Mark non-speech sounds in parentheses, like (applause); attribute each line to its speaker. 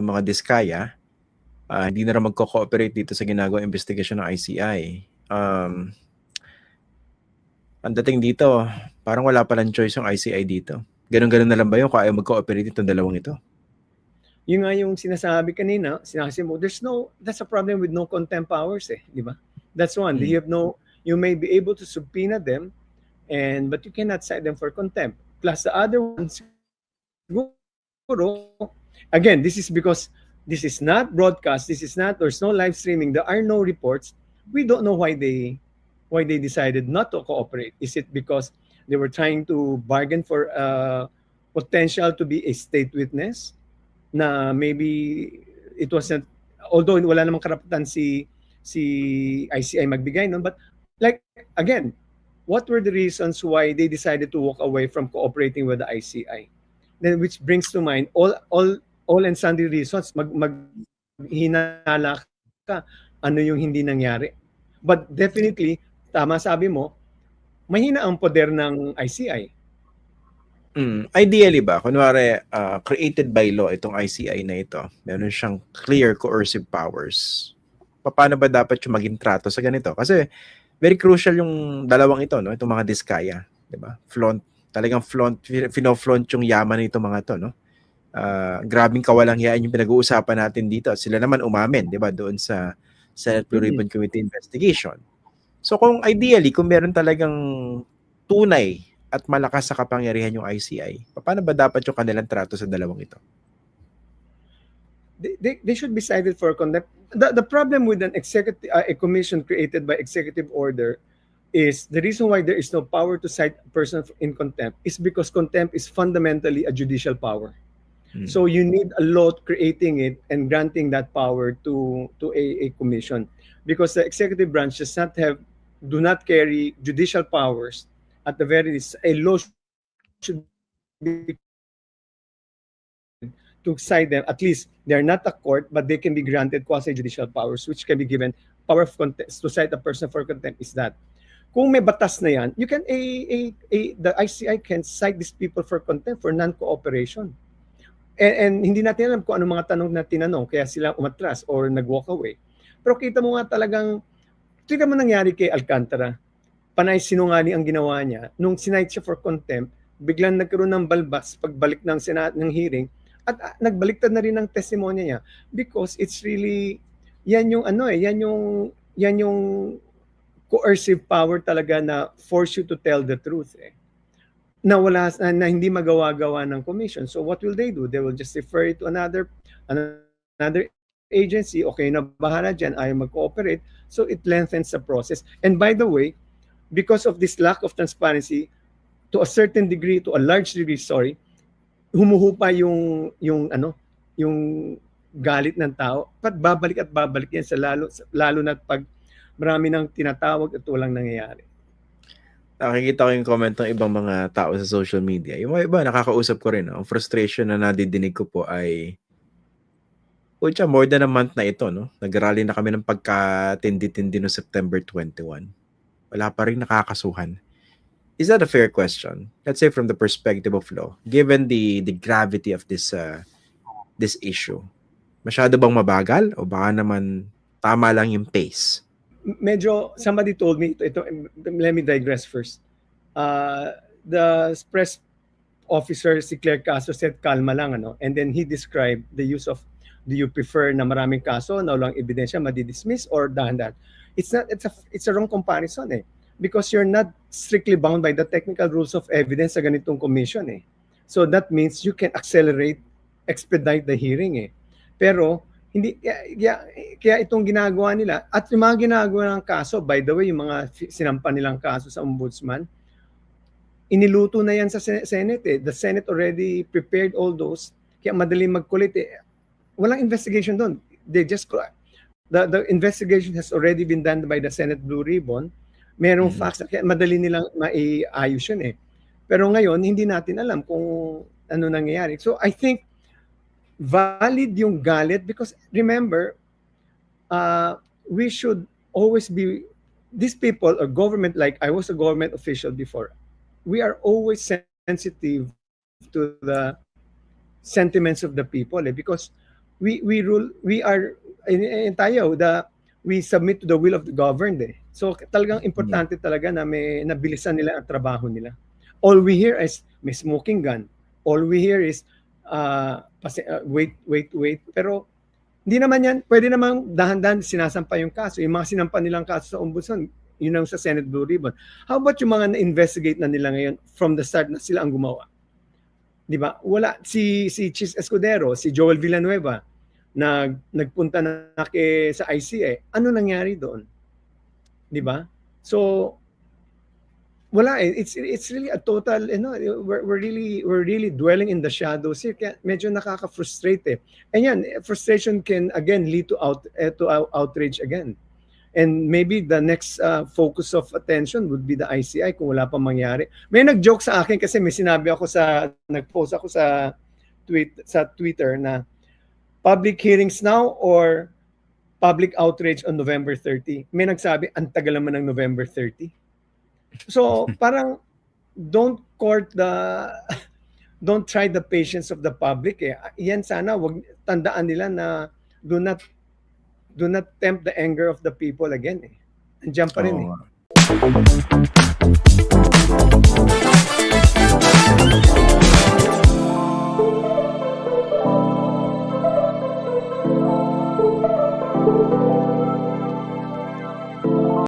Speaker 1: itong mga Diskaya, ah, hindi na rin magko-cooperate dito sa ginagawang investigasyon ng ICI. Um, ang dating dito, parang wala palang choice yung ICI dito. Ganun-ganun na lang ba yun kung ayaw mag-cooperate itong dalawang ito?
Speaker 2: Yun nga yung sinasabi kanina, sinasabi mo, there's no, that's a problem with no contempt powers eh, di ba? That's one.
Speaker 1: Hmm.
Speaker 2: You have no, you may be able to subpoena them, and but you cannot cite them for contempt. Plus the other ones, siguro, again, this is because this is not broadcast, this is not, there's no live streaming, there are no reports. We don't know why they, why they decided not to cooperate. Is it because they were trying to bargain for uh, potential to be a state witness? na maybe it wasn't although wala namang karapatan si si ICI magbigay nun but like again what were the reasons why they decided to walk away from cooperating with the ICI then which brings to mind all all all and sundry reasons mag mag hinala ka ano yung hindi nangyari but definitely tama sabi mo mahina ang poder ng ICI
Speaker 1: Mm, ideally ba, kunwari ah, created by law itong ICI na ito, meron siyang clear coercive powers. Paano ba dapat yung maging trato sa ganito? Kasi very crucial yung dalawang ito, no? Itong mga diskaya, 'di ba? Flaunt, talagang flaunt, fino-flaunt yung yaman nito mga to, no? Ah, grabing kawalangyaan yung pinag-uusapan natin dito. Sila naman umamin, 'di ba, doon sa Senate Blue. Ribbon Committee investigation. So kung ideally, kung meron talagang tunay at malakas sa kapangyarihan yung ICI, paano ba dapat yung kanilang trato sa dalawang ito?
Speaker 2: they, they, they should be cited for contempt. The, the problem with an executive uh, a commission created by executive order is the reason why there is no power to cite a person in contempt is because contempt is fundamentally a judicial power.
Speaker 1: Hmm.
Speaker 2: So you need a law creating it and granting that power to to a, a commission. Because the executive branch does not have do not carry judicial powers at the very least. A law should be to cite them. At least they're not a court but they can be granted quasi judicial powers which can be given. Power of contempt to cite a person for contempt is that kung may batas na yan you can a, a, a the ICI can cite these people for contempt for non-cooperation. And, and hindi natin alam kung ano mga tanong na tinanong kaya sila umatras or nag-walk away. Pero kita mo nga talagang tingnan mo nangyari kay Alcantara. Panay sinungaling ang ginawa niya. Nung sinight siya for contempt biglang nagkaroon ng balbas pagbalik ng senat ng hearing at ah, nagbaliktad na rin ang testimonya niya. Because it's really yan yung ano eh yan yung yan yung coercive power talaga na force you to tell the truth eh. Na wala na, na hindi magawa-gawa ng commission. So what will they do? They will just refer it to another another agency. Okay na bahala diyan ayaw mag-cooperate. So it lengthens the process. And by the way because of this lack of transparency to a certain degree to a large degree sorry humuhupa yung yung ano yung galit ng tao. Pat babalik at babalik yan sa lalo lalo na pag marami nang tinatawag at walang nangyayari
Speaker 1: Nakikita ko yung comment ng ibang mga tao sa social media. Yung mga iba, nakakausap ko rin. Ang frustration na nadidinig ko po ay Pucha, more than a month na ito, no? Nag-rally na kami ng pagkatindi-tindi no September 21. Wala pa rin nakakasuhan. Is that a fair question? Let's say from the perspective of law, given the the gravity of this uh, this issue. Masyado bang mabagal o baka naman tama lang yung pace?
Speaker 2: Medyo somebody told me ito, ito let me digress first. Uh, the press officer si Claire Caso said kalma lang ano? And then he described the use of do you prefer na maraming kaso na walang ebidensya madi-dismiss or dahan-dahan? It's not it's a it's a wrong comparison eh. Because you're not strictly bound by the technical rules of evidence sa ganitong commission eh. So that means you can accelerate expedite the hearing eh. Pero hindi kaya, kaya, kaya itong ginagawa nila at yung mga ginagawa ng kaso by the way yung mga sinampan nilang kaso sa ombudsman iniluto na yan sa Sen- Senate eh. The Senate already prepared all those kaya madali magkulit eh. Walang investigation doon. They just the the investigation has already been done by the Senate Blue Ribbon. Merong
Speaker 1: Mhm.
Speaker 2: facts kaya madali nilang maiayos yun eh. Pero ngayon hindi natin alam kung ano nangyayari. So I think valid yung galit because remember uh, we should always be these people or government like I was a government official before we are always sensitive to the sentiments of the people eh, because we we rule we are in, in tayo the we submit to the will of the governed eh. So talagang importante talaga na may nabilisan nila ang trabaho nila. All we hear is may smoking gun. All we hear is uh, wait wait wait pero hindi naman yan, pwede namang dahan-dahan sinasampa yung kaso. Yung mga sinampa nilang kaso sa ombudsman, yun ang sa Senate Blue Ribbon. How about yung mga na-investigate na nila ngayon from the start na sila ang gumawa? Di ba? Wala. Si, si Chis Escudero, si Joel Villanueva, nag, nagpunta na kay, sa ICA. Ano nangyari doon? Di ba? So, wala eh. It's, it's really a total, you know, we're, we're really, we're really dwelling in the shadows here. Kaya medyo nakaka-frustrate eh. And yan, frustration can again lead to out eh, to out- outrage again. And maybe the next uh, focus of attention would be the ICI kung wala pang mangyari. May nag-joke sa akin kasi may sinabi ako sa nag-post ako sa tweet sa Twitter na public hearings now or public outrage on November 30. May nagsabi ang tagal naman ng November 30. So, (laughs) parang don't court the don't try the patience of the public eh. Yan sana wag tandaan nila na do not do not tempt the anger of the people again eh. Andiyan pa rin eh.
Speaker 1: Oo nga.